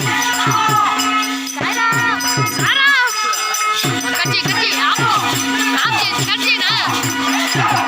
Thank you.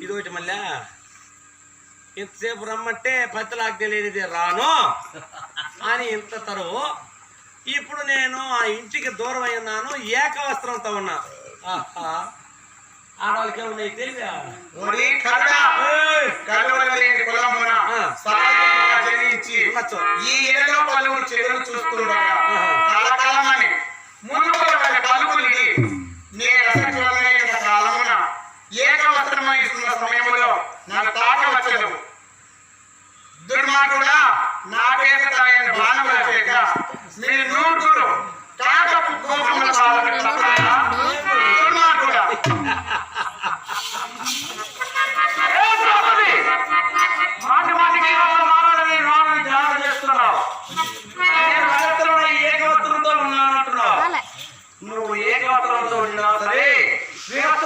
ఇదొకటి మళ్ళా. ఇంతసేపు రమ్మంటే పత్తిలాకు తెలియనిది రాను. అని ఇంత తరువు. ఇప్పుడు నేను ఆ ఇంటికి దూరం అయి ఉన్నాను ఏకవస్త్రంతో ఉన్నా. ఆహా. ఆడవాళ్ళకి ఏమన్నా తెలియదు సమయంలో నన్ను తాకవచ్చదు దుర్మార్గుడా నా పేద తాయని బాణం వచ్చాక మీరు నూటురు కాకపు కోపముల తప్పదా? దుర్మార్గుడా! మాటి మాటికి రావణుని ధ్యానం చేస్తున్నావు. నేను రహస్యంలో ఏకవస్త్రంతో ఉన్నానంటున్నావు. నువ్వు ఏకవస్త్రంతో ఉండినా సరే వివస్త్రంతో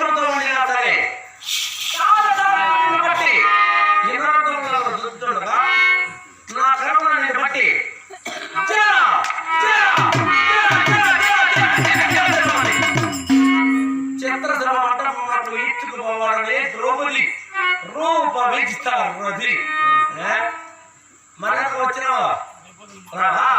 రూప విజిత మనకు వచ్చిన రావా